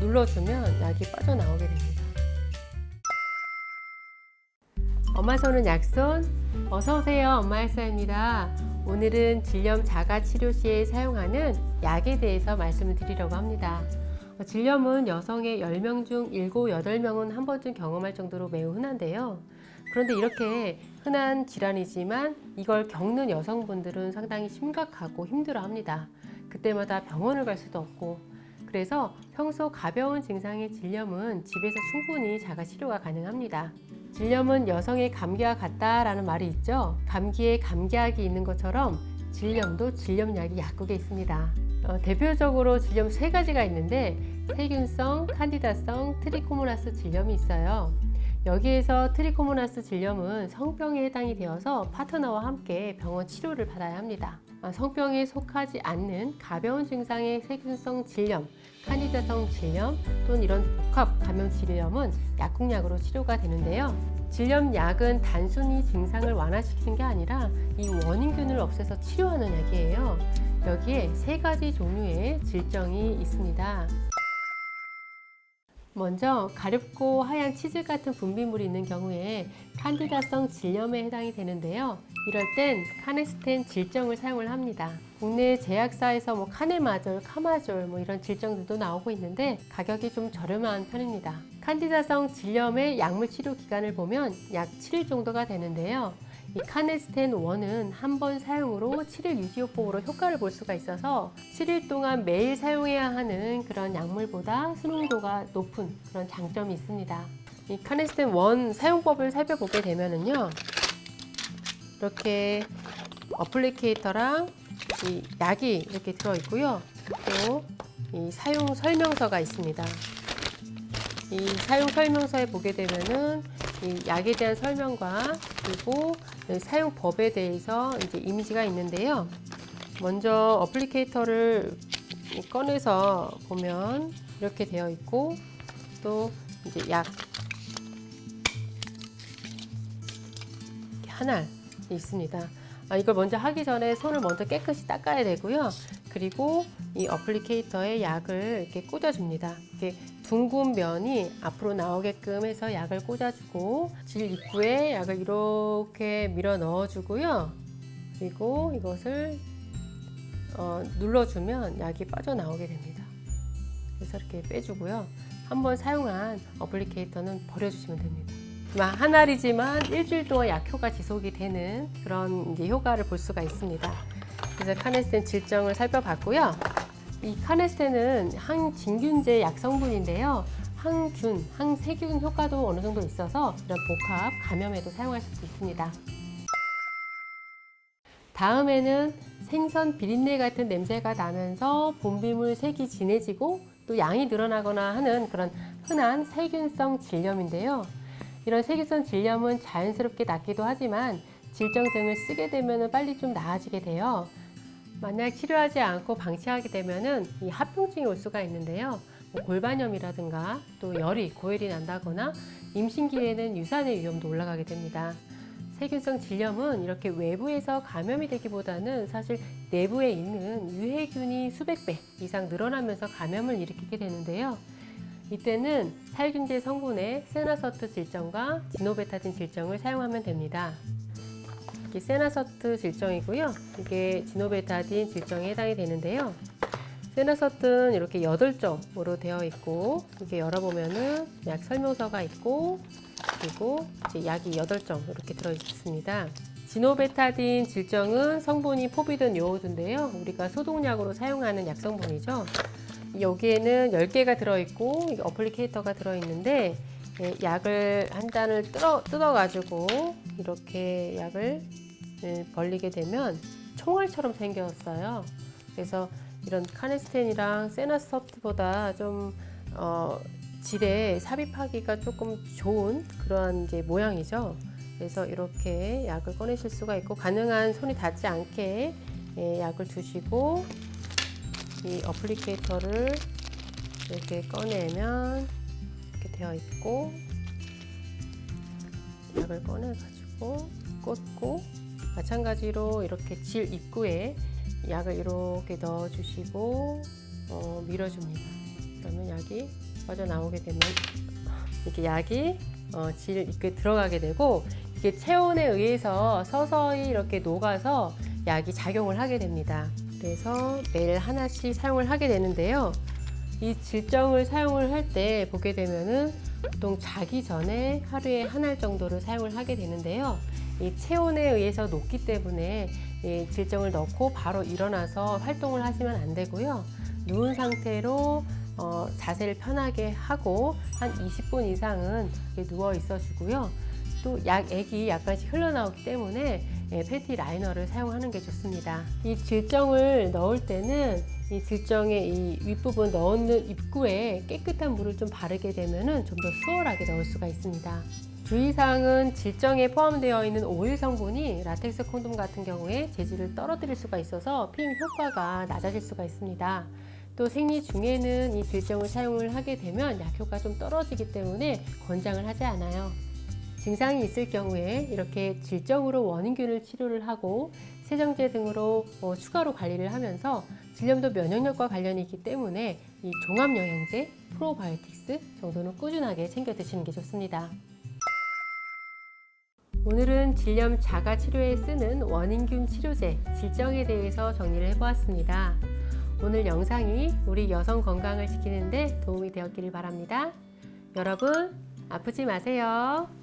눌러주면 약이 빠져나오게 됩니다. 엄마 손은 약손. 어서 오세요. 엄마 약사입니다. 오늘은 질염 자가 치료 시에 사용하는 약에 대해서 말씀을 드리려고 합니다. 어, 질염은 여성의 10명 중 7, 8명은 한 번쯤 경험할 정도로 매우 흔한데요. 그런데 이렇게 흔한 질환이지만 이걸 겪는 여성분들은 상당히 심각하고 힘들어 합니다. 그때마다 병원을 갈 수도 없고 그래서 평소 가벼운 증상의 질염은 집에서 충분히 자가 치료가 가능합니다. 질염은 여성의 감기와 같다라는 말이 있죠. 감기에 감기약이 있는 것처럼 질염도 질염약이 약국에 있습니다. 어, 대표적으로 질염 세 가지가 있는데 세균성, 칸디다성, 트리코모나스 질염이 있어요. 여기에서 트리코모나스 질염은 성병에 해당이 되어서 파트너와 함께 병원 치료를 받아야 합니다. 아, 성병에 속하지 않는 가벼운 증상의 세균성 질염, 칸디다성 질염 또는 이런 복합 감염 질염은 약국약으로 치료가 되는데요. 질염 약은 단순히 증상을 완화시키는 게 아니라 이 원인균을 없애서 치료하는 약이에요. 여기에 세 가지 종류의 질정이 있습니다. 먼저 가렵고 하얀 치즈 같은 분비물이 있는 경우에 칸디다성 질염에 해당이 되는데요. 이럴 땐 카네스텐 질정을 사용을 합니다. 국내 제약사에서 뭐 카네마졸, 카마졸 뭐 이런 질정들도 나오고 있는데 가격이 좀 저렴한 편입니다. 칸디다성 질염의 약물 치료 기간을 보면 약 7일 정도가 되는데요. 이 카네스텐 1은 한 번 사용으로 7일 유지요법으로 효과를 볼 수가 있어서 7일 동안 매일 사용해야 하는 그런 약물보다 수능도가 높은 그런 장점이 있습니다. 이 카네스텐 1 사용법을 살펴보게 되면은요. 이렇게 어플리케이터랑 이 약이 이렇게 들어 있고요. 또 이 사용 설명서가 있습니다. 이 사용 설명서에 보게 되면은 이 약에 대한 설명과 그리고 사용법에 대해서 이제 이미지가 있는데요. 먼저 어플리케이터를 꺼내서 보면 이렇게 되어 있고 또 이제 약 하나 있습니다. 아, 이걸 먼저 하기 전에 손을 먼저 깨끗이 닦아야 되고요. 그리고 이 어플리케이터에 약을 이렇게 꽂아줍니다. 이렇게 둥근 면이 앞으로 나오게끔 해서 약을 꽂아주고 질 입구에 약을 이렇게 밀어 넣어주고요. 그리고 이것을 어, 눌러주면 약이 빠져나오게 됩니다. 그래서 이렇게 빼주고요. 한번 사용한 어플리케이터는 버려주시면 됩니다. 한 알이지만 일주일 동안 약효가 지속이 되는 그런 효과를 볼 수가 있습니다. 그래서 카네스텐 질정을 살펴봤고요. 이 카네스텐은 항진균제 약성분인데요. 항균, 항세균 효과도 어느 정도 있어서 이런 복합 감염에도 사용하실 수 있습니다. 다음에는 생선 비린내 같은 냄새가 나면서 분비물 색이 진해지고 또 양이 늘어나거나 하는 그런 흔한 세균성 질염인데요. 이런 세균성 질염은 자연스럽게 낫기도 하지만 질정 등을 쓰게 되면 빨리 좀 나아지게 돼요. 만약 치료하지 않고 방치하게 되면은 이 합병증이 올 수가 있는데요. 뭐 골반염이라든가 또 열이 고열이 난다거나 임신기에는 유산의 위험도 올라가게 됩니다. 세균성 질염은 이렇게 외부에서 감염이 되기보다는 사실 내부에 있는 유해균이 수백 배 이상 늘어나면서 감염을 일으키게 되는데요. 이때는 살균제 성분의 세나서트 질정과 지노베타딘 질정을 사용하면 됩니다. 이게 세나서트 질정이고요. 이게 지노베타딘 질정에 해당이 되는데요. 세나서트는 이렇게 8점으로 되어 있고 이게 열어보면은 약 설명서가 있고 그리고 이제 약이 8점 이렇게 들어 있습니다. 지노베타딘 질정은 성분이 포비든 요오드인데요. 우리가 소독약으로 사용하는 약성분이죠. 여기에는 10개가 들어있고 어플리케이터가 들어있는데 예, 약을 한 잔을 뜯어, 뜯어가지고 이렇게 약을 예, 벌리게 되면 총알처럼 생겼어요. 그래서 이런 카네스텐이랑 세나서프트보다 좀 어, 질에 삽입하기가 조금 좋은 그러한 이제 모양이죠. 그래서 이렇게 약을 꺼내실 수가 있고 가능한 손이 닿지 않게 예, 약을 두시고 이 어플리케이터를 이렇게 꺼내면 이렇게 되어 있고 약을 꺼내 가지고 꽂고 마찬가지로 이렇게 질 입구에 약을 이렇게 넣어 주시고 어, 밀어줍니다. 그러면 약이 빠져나오게 되면 이렇게 약이 어, 질 이렇게 들어가게 되고 이게 체온에 의해서 서서히 이렇게 녹아서 약이 작용을 하게 됩니다. 그래서 매일 하나씩 사용을 하게 되는데요. 이 질정을 사용을 할 때 보게 되면은 보통 자기 전에 하루에 한 알 정도를 사용을 하게 되는데요. 이 체온에 의해서 녹기 때문에 이 질정을 넣고 바로 일어나서 활동을 하시면 안 되고요. 누운 상태로 어, 자세를 편하게 하고 한 20분 이상은 누워 있어 주고요. 또 약 액이 약간씩 흘러나오기 때문에 예, 팬티 라이너를 사용하는 게 좋습니다. 이 질정을 넣을 때는 이 질정의 이 윗부분 넣는 입구에 깨끗한 물을 좀 바르게 되면은 좀더 수월하게 넣을 수가 있습니다. 주의사항은 질정에 포함되어 있는 오일 성분이 라텍스 콘돔 같은 경우에 재질을 떨어뜨릴 수가 있어서 피임 효과가 낮아질 수가 있습니다. 또 생리 중에는 이 질정을 사용을 하게 되면 약효가 좀 떨어지기 때문에 권장을 하지 않아요. 증상이 있을 경우에 이렇게 질정으로 원인균을 치료를 하고 세정제 등으로 뭐 추가로 관리를 하면서 질염도 면역력과 관련이 있기 때문에 이 종합 영양제 프로바이오틱스 정도는 꾸준하게 챙겨 드시는 게 좋습니다. 오늘은 질염 자가 치료에 쓰는 원인균 치료제 질정에 대해서 정리를 해보았습니다. 오늘 영상이 우리 여성 건강을 지키는데 도움이 되었기를 바랍니다. 여러분 아프지 마세요.